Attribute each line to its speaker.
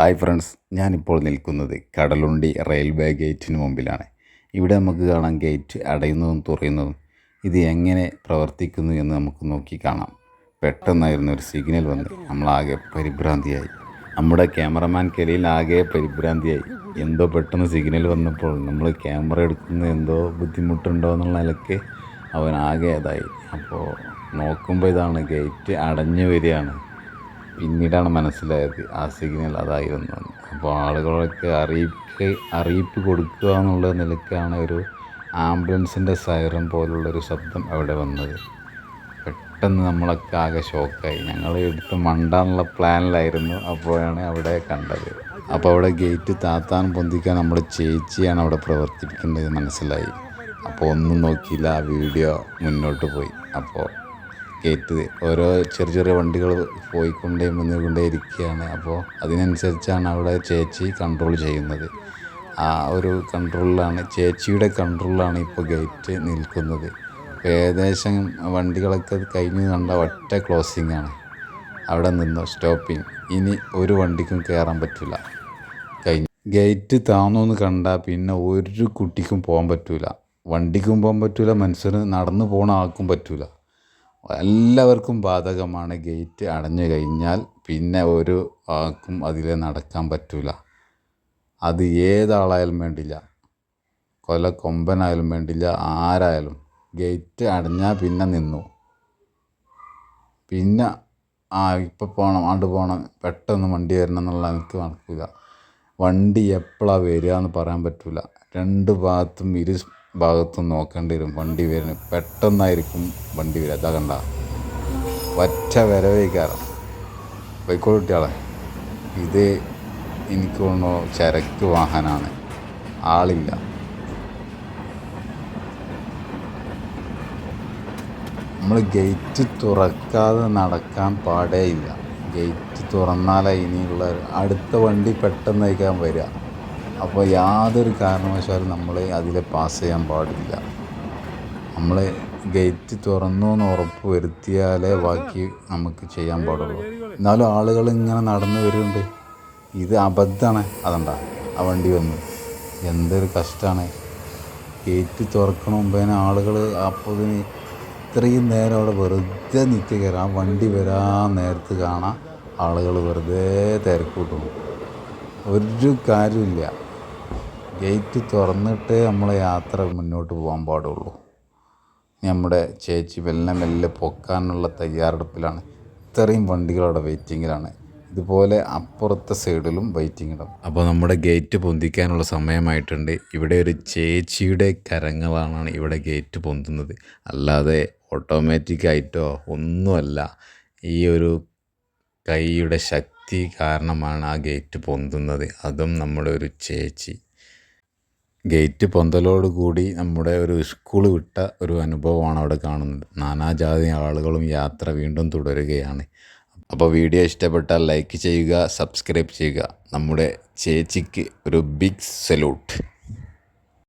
Speaker 1: Hi friends ഞാനിപ്പോൾ നിൽക്കുന്നത് Kadalundi railway ഗേറ്റിന് മുമ്പിലാണ്. ഇവിടെ നമുക്ക് കാണാം ഗേറ്റ് അടയുന്നതും തുറയുന്നതും. ഇത് എങ്ങനെ പ്രവർത്തിക്കുന്നു എന്ന് നമുക്ക് നോക്കി കാണാം. പെട്ടെന്നായിരുന്നു ഒരു സിഗ്നൽ വന്ന് നമ്മളാകെ പരിഭ്രാന്തിയായി. നമ്മുടെ ക്യാമറമാൻ കെലിയിൽ ആകെ പരിഭ്രാന്തിയായി. എന്തോ പെട്ടെന്ന് സിഗ്നൽ വന്നപ്പോൾ നമ്മൾ ക്യാമറ എടുക്കുന്ന എന്തോ ബുദ്ധിമുട്ടുണ്ടോ എന്നുള്ള നിലയ്ക്ക് അവൻ ആകെ ഇതായി. അപ്പോൾ നോക്കുമ്പോൾ ഇതാണ് ഗേറ്റ് അടഞ്ഞു വരികയാണ്. പിന്നീടാണ് മനസ്സിലായത് ആ സിഗ്നൽ അതായിരുന്നു. അപ്പോൾ ആളുകളൊക്കെ അറിയിപ്പ് അറിയിപ്പ് കൊടുക്കുക എന്നുള്ള നിലയ്ക്കാണ് ഒരു ആംബുലൻസിന്റെ സൈറൻ പോലുള്ളൊരു ശബ്ദം അവിടെ വന്നത്. പെട്ടെന്ന് നമ്മളൊക്കെ ആകെ ഷോക്കായി. ഞങ്ങൾ എടുത്ത് മണ്ടാന്നുള്ള പ്ലാനിലായിരുന്നു അപ്പോഴാണ് അവിടെ കണ്ടത്. അപ്പോൾ അവിടെ ഗേറ്റ് താത്താൻ പൊന്തിക്കാൻ നമ്മുടെ ചേച്ചിയാണ് അവിടെ പ്രവർത്തിപ്പിക്കേണ്ടത് മനസ്സിലായി. അപ്പോൾ ഒന്നും നോക്കിയില്ല ആ വീഡിയോ മുന്നോട്ട് പോയി. അപ്പോൾ ഗേറ്റ് ഓരോ ചെറിയ ചെറിയ വണ്ടികൾ പോയിക്കൊണ്ടേ മുന്നിക്കൊണ്ടേ ഇരിക്കുകയാണ്. അപ്പോൾ അതിനനുസരിച്ചാണ് അവിടെ ചേച്ചി കൺട്രോൾ ചെയ്യുന്നത്. ആ ഒരു കൺട്രോളിലാണ് ചേച്ചിയുടെ കൺട്രോളിലാണ് ഇപ്പോൾ ഗേറ്റ് നിൽക്കുന്നത്. ഏകദേശം വണ്ടികളൊക്കെ കഴിഞ്ഞ് കണ്ട ഒറ്റ ക്ലോസിംഗ് ആണ്. അവിടെ നിന്നു സ്റ്റോപ്പിംഗ് ഇനി ഒരു വണ്ടിക്കും കയറാൻ പറ്റില്ല. കഴിഞ്ഞു. ഗേറ്റ് താന്നു എന്ന് കണ്ടാൽ പിന്നെ ഒരു കുട്ടിക്കും പോകാൻ പറ്റില്ല വണ്ടിക്കും പോകാൻ പറ്റില്ല മനുഷ്യന് നടന്നു പോകുന്ന ആൾക്കും പറ്റില്ല എല്ലാവർക്കും ബാധകമാണ് ഗേറ്റ് അടഞ്ഞു കഴിഞ്ഞാൽ പിന്നെ ഒരു ആൾക്കും അതിലെ നടക്കാൻ പറ്റില്ല അത് ഏതാളായാലും വേണ്ടില്ല. കൊല കൊമ്പനായാലും വേണ്ടില്ല ആരായാലും. ഗേറ്റ് അടഞ്ഞാൽ പിന്നെ നിന്നു. പിന്നെ ആ ഇപ്പം പോകണം അങ്ങോട്ട് പോകണം പെട്ടെന്ന് വണ്ടി വരണം എന്നുള്ള എനിക്ക് നടക്കില്ല വണ്ടി എപ്പോഴാണ് വരിക എന്ന് പറയാൻ പറ്റില്ല രണ്ട് ഭാഗത്തും ഇരു ഭാഗത്തും നോക്കേണ്ടി വരും വണ്ടി വരുന്നത് പെട്ടെന്നായിരിക്കും വണ്ടി വരിക. അതാ കണ്ട. ഒറ്റ വരവേ കയറാം പോയിക്കോളൂ കുട്ടികളെ ഇത് എനിക്ക് തോന്നുന്നു ചരക്ക് വാഹനമാണ് ആളില്ല. നമ്മൾ ഗേറ്റ് തുറക്കാതെ നടക്കാൻ പാടേയില്ല ഗേറ്റ് തുറന്നാലേ ഇനിയുള്ള അടുത്ത വണ്ടി പെട്ടെന്നായിരിക്കാൻ വരിക. അപ്പോൾ യാതൊരു കാരണവശാലും നമ്മൾ അതിലെ പാസ് ചെയ്യാൻ പാടില്ല. നമ്മൾ ഗേറ്റ് തുറന്നു എന്ന് ഉറപ്പ് വരുത്തിയാലേ ബാക്കി നമുക്ക് ചെയ്യാൻ പാടുള്ളൂ. എന്നാലും ആളുകൾ ഇങ്ങനെ നടന്നു വരുന്നുണ്ട്. ഇത് അബദ്ധമാണ്. അതണ്ട ആ വണ്ടി വന്നു. എന്തൊരു കഷ്ടമാണ് ഗേറ്റ് തുറക്കണ മുമ്പേനെ ആളുകൾ അപ്പോൾ ഇത്രയും നേരം അവിടെ വെറുതെ നിൽക്കുക ആ വണ്ടി വരാൻ നേരത്ത് കാണാൻ ആളുകൾ വെറുതെ തിരക്കൂട്ടും ഒരു കാര്യമില്ല ഗേറ്റ് തുറന്നിട്ട് നമ്മൾ യാത്ര മുന്നോട്ട് പോകാൻ പാടുള്ളൂ. നമ്മുടെ ചേച്ചി മെല്ലെ മെല്ലെ പൊക്കാനുള്ള തയ്യാറെടുപ്പിലാണ്. ഇത്രയും വണ്ടികളവിടെ വെയിറ്റിങ്ങിലാണ്. ഇതുപോലെ അപ്പുറത്തെ സൈഡിലും വെയിറ്റിംഗ് അപ്പോൾ നമ്മുടെ ഗേറ്റ് പൊന്തിക്കാനുള്ള സമയമായിട്ടുണ്ട്. ഇവിടെ ഒരു ചേച്ചിയുടെ കരങ്ങളാണ് ഇവിടെ ഗേറ്റ് പൊന്തുന്നത്. അല്ലാതെ ഓട്ടോമാറ്റിക്കായിട്ടോ ഒന്നുമല്ല. ഈ ഒരു കൈയുടെ ശക്തി കാരണമാണ് ആ ഗേറ്റ് പൊന്തുന്നത്. അതും നമ്മുടെ ഒരു ചേച്ചി. ഗേറ്റ് പൊന്തലോടുകൂടി നമ്മുടെ ഒരു സ്കൂൾ വിട്ട ഒരു അനുഭവമാണ് അവിടെ കാണുന്നത്. നാനാജാതി ആളുകളും യാത്ര വീണ്ടും തുടരുകയാണ്. അപ്പോൾ വീഡിയോ ഇഷ്ടപ്പെട്ടാൽ ലൈക്ക് ചെയ്യുക സബ്സ്ക്രൈബ് ചെയ്യുക. നമ്മുടെ ചേച്ചിക്ക് ഒരു ബിഗ് സല്യൂട്ട്